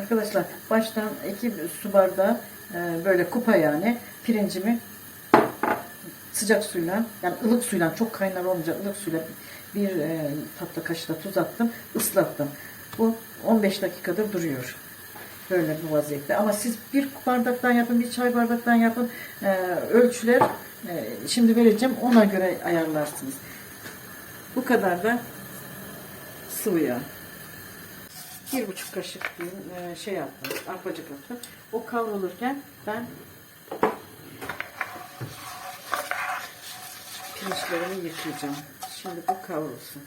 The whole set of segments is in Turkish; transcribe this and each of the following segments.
Arkadaşlar baştan iki su bardağı e, böyle kupa yani pirincimi sıcak suyla yani ılık suyla çok kaynar olmayacak ılık suyla bir e, tatlı kaşığı tuz attım ıslattım. Bu 15 dakikadır duruyor. Böyle bu vaziyette. Ama siz bir bardaktan yapın, bir çay bardaktan yapın. E, ölçüler e, şimdi vereceğim. Ona göre ayarlarsınız. Bu kadar da sıvı yağ. Bir buçuk kaşık e, şey yaptım, arpacık attım. O kavrulurken ben pirinçlerimi yıkayacağım. Şimdi bu kavrulsun.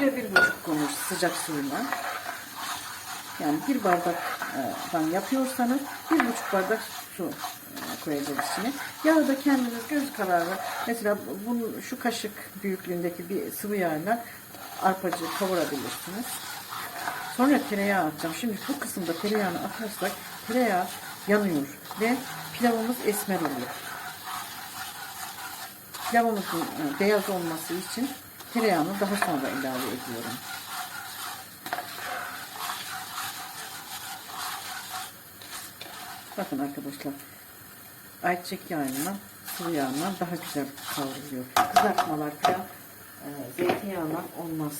Bir de bir buçuk konur sıcak suyla. Yani bir bardaktan yapıyorsanız bir buçuk bardak su e, koyacağız içine. Yağı da kendiniz göz kararı. Mesela bunu şu kaşık büyüklüğündeki bir sıvı yağla arpacığı kavurabilirsiniz. Sonra tereyağı atacağım. Şimdi bu kısımda tereyağını atarsak tereyağı yanıyor ve pilavımız esmer oluyor. Pilavımızın e, beyaz olması için tereyağını daha sonra ilave ediyorum. Bakın arkadaşlar ayçiçek yağıyla sıvı yağla daha güzel kavruluyor. Kızartmalar falan e, zeytinyağla olmaz.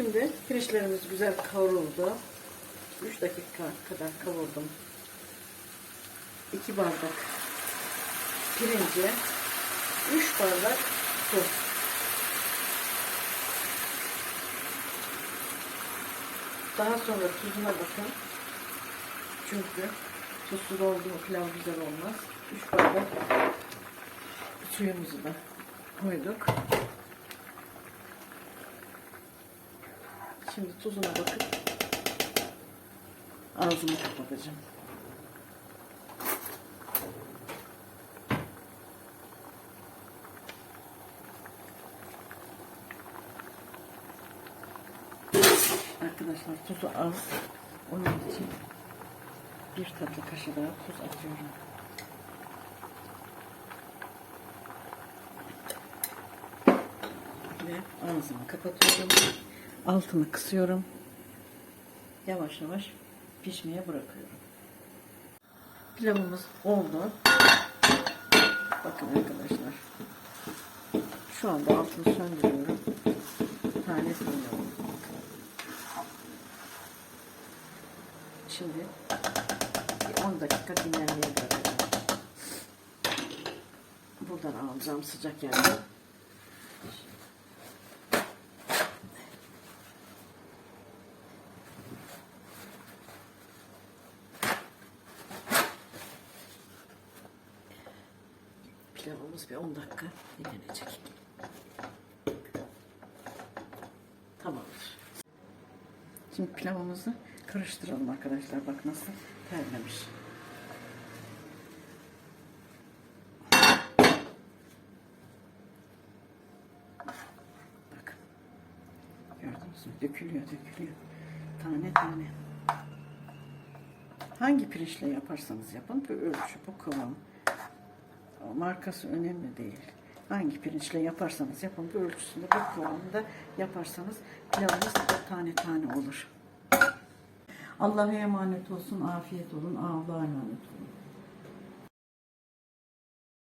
Şimdi pirinçlerimiz güzel kavruldu. 3 dakika kadar kavurdum. 2 bardak pirince 3 bardak su. Daha sonra tuzuna bakın. Çünkü tuzsuz oldu mu pilav güzel olmaz. 3 bardak suyumuzu da koyduk. Şimdi tuzuna bakıp ağzımı kapatacağım. Arkadaşlar tuzu az. Onun için bir tatlı kaşığı daha tuz atıyorum. Ve ağzımı kapatıyorum. Altını kısıyorum. Yavaş yavaş pişmeye bırakıyorum. Pilavımız oldu. Bakın arkadaşlar. Şu anda altını söndürüyorum. Tane söndürüyorum. Şimdi bir 10 dakika dinlenmeye bırakacağım. Buradan alacağım sıcak yerden. Pilavımız bir 10 dakika dinlenecek. Tamamdır. Şimdi pilavımızı karıştıralım arkadaşlar. Bak nasıl terlemiş. Bakın. Gördünüz mü? Dökülüyor, dökülüyor. Tane tane. Hangi pirinçle yaparsanız yapın bu ölçü, bu kıvam. Markası önemli değil. Hangi pirinçle yaparsanız yapın bu ölçüsünde, bu kıvamında yaparsanız pilavınız tane tane olur. Allah'a emanet olsun, afiyet olun, Allah'a emanet olun.